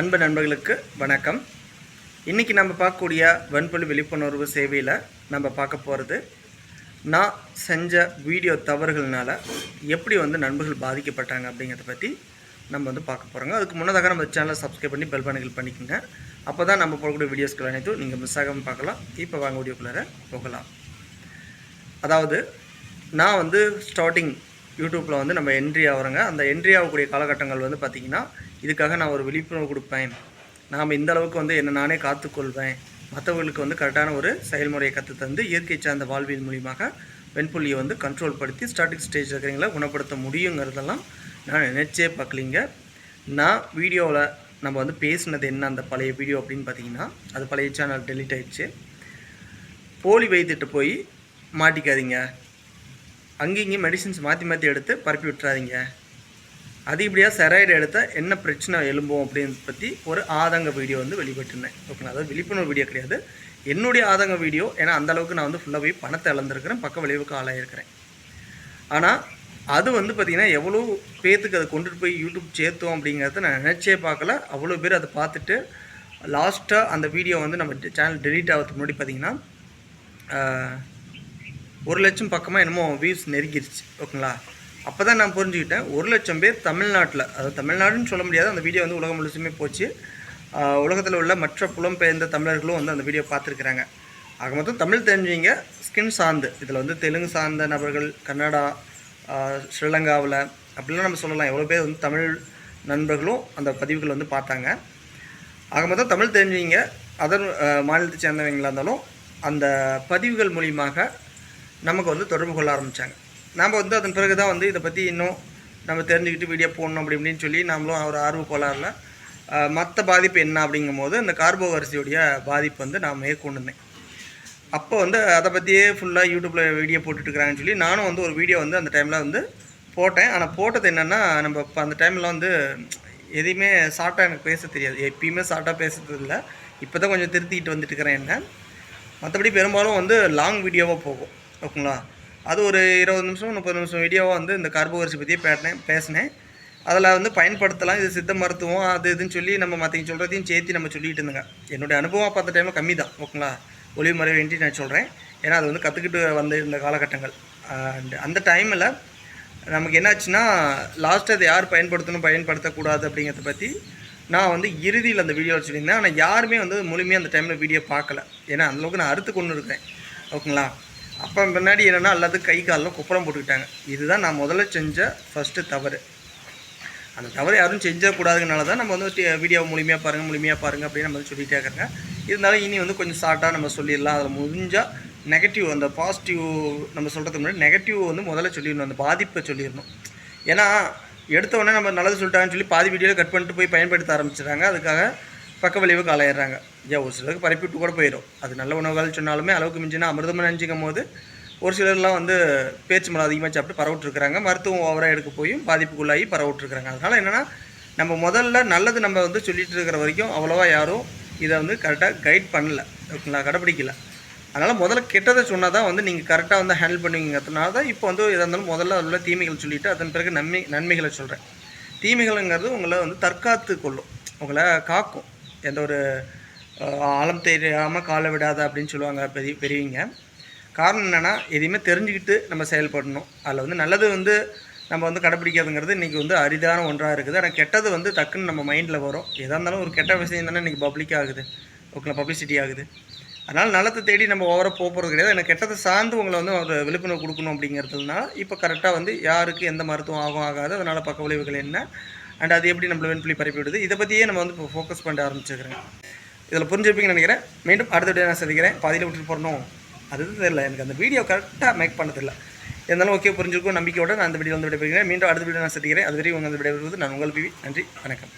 அன்பு நண்பர்களுக்கு வணக்கம். இன்றைக்கி நம்ம பார்க்கக்கூடிய வன்பொழி விழிப்புணர்வு சேவையில் நம்ம பார்க்க போகிறது நான் செஞ்ச வீடியோ தவறுகள்னால எப்படி வந்து நண்பர்கள் பாதிக்கப்பட்டாங்க அப்படிங்கிறத பற்றி நம்ம வந்து பார்க்க போகிறோங்க அதுக்கு முன்னதாக நம்ம சேனலை சப்ஸ்கிரைப் பண்ணி பெல் பட்டன்கள் பண்ணிக்கோங்க. அப்போ தான் நம்ம போடக்கூடிய வீடியோஸ்கள் அனைத்தும் நீங்கள் மிஸ் ஆகாமல் பார்க்கலாம். இப்போ வாங்க வீடியோக்குள்ளார போகலாம். அதாவது நான் வந்து ஸ்டார்டிங் யூடியூப்பில் வந்து நம்ம என்ட்ரி ஆகிறோங்க அந்த என்ட்ரி ஆகக்கூடிய காலகட்டங்கள் வந்து பார்த்திங்கன்னா இதுக்காக நான் ஒரு விழிப்புணர்வு கொடுப்பேன். நாம் இந்த அளவுக்கு வந்து என்னை நானே காத்துக்கொள்வேன். மற்றவர்களுக்கு வந்து கரெக்டான ஒரு செயல்முறையை கற்று தந்து இயற்கை சார்ந்த வாழ்வியல் மூலியமாக வெண்புள்ளியை வந்து கண்ட்ரோல் படுத்தி ஸ்டார்டிங் ஸ்டேஜ் இருக்கிறீங்களா குணப்படுத்த முடியுங்கிறதெல்லாம் நான் நினச்சே பார்க்கலிங்க. நான் வீடியோவில் நம்ம வந்து பேசினது என்ன அந்த பழைய வீடியோ அப்படின்னு பார்த்தீங்கன்னா அது பழைய சேனல் டெலிட் ஆகிடுச்சு போலி வைத்துட்டு போய் மாட்டிக்காதீங்க. அங்கேயும் இங்கேயும் மெடிசின்ஸ் மாற்றி மாற்றி எடுத்து பரப்பி விட்டுறாதீங்க. அதிகப்படியாக செராய்டு எடுத்தால் என்ன பிரச்சனை எழும்போம் அப்படின்னு பற்றி ஒரு ஆதங்க வீடியோ வந்து வெளிப்பட்டிருந்தேன். ஓகேங்களா அதாவது விழிப்புணர்வு வீடியோ கிடையாது. என்னுடைய ஆதங்க வீடியோ ஏன்னா அந்த அளவுக்கு நான் வந்து ஃபுல்லாக போய் பணத்தை இழந்திருக்கிறேன் பக்க விளைவுக்கு ஆளாயிருக்கிறேன். ஆனால் அது வந்து பார்த்திங்கன்னா எவ்வளோ பேர்த்துக்கு அதை கொண்டுட்டு போய் யூடியூப் சேர்த்தோம் அப்படிங்கிறத நான் நினச்சே பார்க்கல. அவ்வளோ பேர் அதை பார்த்துட்டு லாஸ்ட்டாக அந்த வீடியோ வந்து நம்ம சேனல் டெலீட் ஆகிறதுக்கு முன்னாடி பார்த்திங்கன்னா ஒரு லட்சம் பக்கமாக என்னமோ வியூஸ் நெருங்கிருச்சு ஓகேங்களா? அப்போ தான் நான் புரிஞ்சுக்கிட்டேன். ஒரு லட்சம் பேர் தமிழ்நாட்டில் அதாவது தமிழ்நாடுன்னு சொல்ல முடியாது அந்த வீடியோ வந்து உலகம் முழுசுமே போச்சு. உலகத்தில் உள்ள மற்ற புலம்பெயர்ந்த தமிழர்களும் வந்து அந்த வீடியோ பார்த்துருக்குறாங்க. ஆக மொத்தம் தமிழ் தெரிஞ்சவங்க ஸ்கின் சார்ந்து இதில் வந்து தெலுங்கு சார்ந்த நபர்கள் கன்னடா ஸ்ரீலங்காவில் அப்படிலாம் நம்ம சொல்லலாம். எவ்வளோ பேர் வந்து தமிழ் நண்பர்களும் அந்த பதிவுகள் வந்து பார்த்தாங்க. ஆக மொத்தம் தமிழ் தெரிஞ்சவங்க அதர் மாநிலத்தை சேர்ந்தவங்களாக இருந்தாலும் அந்த பதிவுகள் மூலியமாக நமக்கு வந்து தொடர்பு கொள்ள ஆரம்பித்தாங்க நாம் வந்து அதன் பிறகு தான் வந்து இதை பற்றி இன்னும் நம்ம தெரிஞ்சுக்கிட்டு வீடியோ போடணும் அப்படி இப்படின்னு சொல்லி நம்மளும் ஒரு ஆர்வ கோளாறில் மற்ற பாதிப்பு என்ன அப்படிங்கும் போது இந்த கார்போ அரிசியுடைய பாதிப்பு வந்து நான் மேற்கொண்டிருந்தேன் அப்போ வந்து அதை பற்றியே ஃபுல்லாக யூடியூப்பில் வீடியோ போட்டுட்ருக்குறாங்கன்னு சொல்லி நானும் வந்து ஒரு வீடியோ வந்து அந்த டைமில் வந்து போட்டேன். ஆனால் போட்டது என்னென்னா நம்ம இப்போ அந்த டைமில் வந்து எதையுமே ஷார்ட்டாக எனக்கு பேச தெரியாது. எப்பயுமே ஷார்ட்டாக பேசுறது இல்லை. இப்போ தான் கொஞ்சம் திருத்திக்கிட்டு வந்துட்டுருக்கிறேன் என்ன. மற்றபடி பெரும்பாலும் வந்து லாங் வீடியோவாக போகும். ஓகேங்களா? அது ஒரு இருபது நிமிஷம் முப்பது நிமிஷம் வீடியோவாக வந்து இந்த கர்ப்பவரிசி பற்றியே பேட்டினேன் பேசினேன். அதில் வந்து பயன்படுத்தலாம் இது சித்த மருத்துவம் அது இதுன்னு சொல்லி நம்ம மற்றவங்க சொல்கிறதையும் சேர்த்து நம்ம சொல்லிட்டு இருந்தோங்க. என்னுடைய அனுபவம் பார்த்த டைமில் கம்மி தான் ஓகேங்களா? ஒளிவு மறை வேண்டி நான் சொல்கிறேன் ஏன்னா அது வந்து கற்றுக்கிட்டு வந்த இந்த காலகட்டங்கள். அண்ட் அந்த டைமில் நமக்கு என்னாச்சுன்னா லாஸ்ட்டு அதை யார் பயன்படுத்தணும் பயன்படுத்தக்கூடாது அப்படிங்கிறத பற்றி நான் வந்து இறுதியில் அந்த வீடியோவில் சொல்லியிருந்தேன். ஆனால் யாருமே வந்து முழுமையாக அந்த டைமில் வீடியோ பார்க்கல. ஏன்னா அந்தளவுக்கு நான் அறுத்து கொண்டு இருக்கேன் ஓகேங்களா? அப்போ முன்னாடி என்னென்னா எல்லாத்துக்கும் கை காலில் குப்புறம் போட்டுக்கிட்டாங்க. இதுதான் நான் முதல்ல செஞ்ச ஃபஸ்ட்டு தவறு. அந்த தவறு யாரும் செஞ்சிடக்கூடாதுனால தான் நம்ம வந்து வீடியோ முழுமையாக பாருங்கள் முழுமையாக பாருங்கள் அப்படின்னு நம்ம வந்து சொல்லிகிட்டே இருக்கிறேங்க இருந்தாலும் இனி வந்து கொஞ்சம் ஷார்ட்டாக நம்ம சொல்லிடலாம். அதில் முடிஞ்சால் நெகட்டிவ் அந்த பாசிட்டிவ் நம்ம சொல்கிறதுக்கு முன்னாடி நெகட்டிவ் வந்து முதல்ல சொல்லிடணும். அந்த பாதிப்பை சொல்லிடணும். ஏன்னா எடுத்த உடனே நம்ம நல்லது சொல்லிட்டாங்கன்னு சொல்லி பாதி வீடியோவில் கட் பண்ணிட்டு போய் பயன்படுத்த ஆரம்பிச்சிடுறாங்க. அதுக்காக பக்க விளைவுக்கு ஆளாயிடுறாங்க. ஏன் ஒரு சிலருக்கு பரப்பி விட்டு கூட போயிடும் அது நல்ல உணவுகள் சொன்னாலுமே அளவுக்கு மிஞ்சினா அமிர்தம் நினைச்சிக்கும் போது ஒரு சிலர்லாம் வந்து பேச்சு மலம் அதிகமாக சாப்பிட்டு பரவிட்டுருக்குறாங்க. மருத்துவம் ஓவராக எடுக்க போயும் பாதிப்புக்குள்ளாகி பரவிட்டுருக்குறாங்க. அதனால் என்னென்னா நம்ம முதல்ல நல்லது நம்ம வந்து சொல்லிட்டு இருக்கிற வரைக்கும் அவ்வளோவா யாரும் இதை வந்து கரெக்டாக கைட் பண்ணல. ஓகேங்களா? கடைப்பிடிக்கல. அதனால் முதல்ல கெட்டதை சொன்னால் தான் வந்து நீங்கள் கரெக்டாக வந்து ஹேண்டில் பண்ணுவீங்கிறதுனால தான் இப்போ வந்து எதாக இருந்தாலும் முதல்ல அதில் உள்ள தீமைகள் சொல்லிவிட்டு அதன் பிறகு நன்மை நன்மைகளை சொல்கிறேன் தீமைகள்ங்கிறது உங்களை வந்து தற்காத்து கொள்ளும். உங்களை காக்கும். எந்த ஒரு ஆழம் தெரியாமல் காலை விடாத அப்படின்னு சொல்லுவாங்க பெரிய பெரியவங்க. காரணம் என்னென்னா எதையுமே தெரிஞ்சுக்கிட்டு நம்ம செயல்படணும். அதில் வந்து நல்லது வந்து நம்ம வந்து கடைப்பிடிக்கிறதுங்கிறது இன்றைக்கி வந்து அரிதான ஒன்றாக இருக்குது. ஆனால் கெட்டது வந்து டக்குன்னு நம்ம மைண்டில் வரும். எதாக இருந்தாலும் ஒரு கெட்ட விஷயம் தானே இன்றைக்கி பப்ளிக் ஆகுது. ஓகேங்களா பப்ளிசிட்டி ஆகுது. அதனால் நலத்தை தேடி நம்ம ஓவராக போக போகிறது கிடையாது. எனக்கு கெட்டதை சார்ந்து உங்களை வந்து ஒரு விழிப்புணர்வு கொடுக்கணும் அப்படிங்கிறதுனால இப்போ கரெக்டாக வந்து யாருக்கு எந்த மருத்துவம் ஆகும் ஆகாது. அதனால் பக்க விளைவுகள் என்ன? அண்ட் அது எப்படி நம்மளை வெண்புலி பரப்பி விடுது? இதை பற்றியே நம்ம வந்து இப்போ ஃபோக்கஸ் பண்ண ஆரம்பிச்சிருக்கிறேன் இதில் புரிஞ்சிருப்பீங்கன்னு நினைக்கிறேன். மீண்டும் அடுத்த வீடியோ நான் சந்திக்கிறேன். பாதியில் விட்டுட்டு போடணும் அது தெரியல. எனக்கு அந்த வீடியோ கரெக்டாக மேக் பண்ண தெரியல இருந்தாலும் ஓகே புரிஞ்சிருக்கும். நம்பிக்கையோடு நான் அந்த வீடியோ வந்து விடைபெறுகிறேன். மீண்டும் அடுத்த வீடியோ நான் சந்திக்கிறேன். அது வரையும் உங்கள் விடைபெறுவது நான் உங்கள் பிவி நன்றி. வணக்கம்.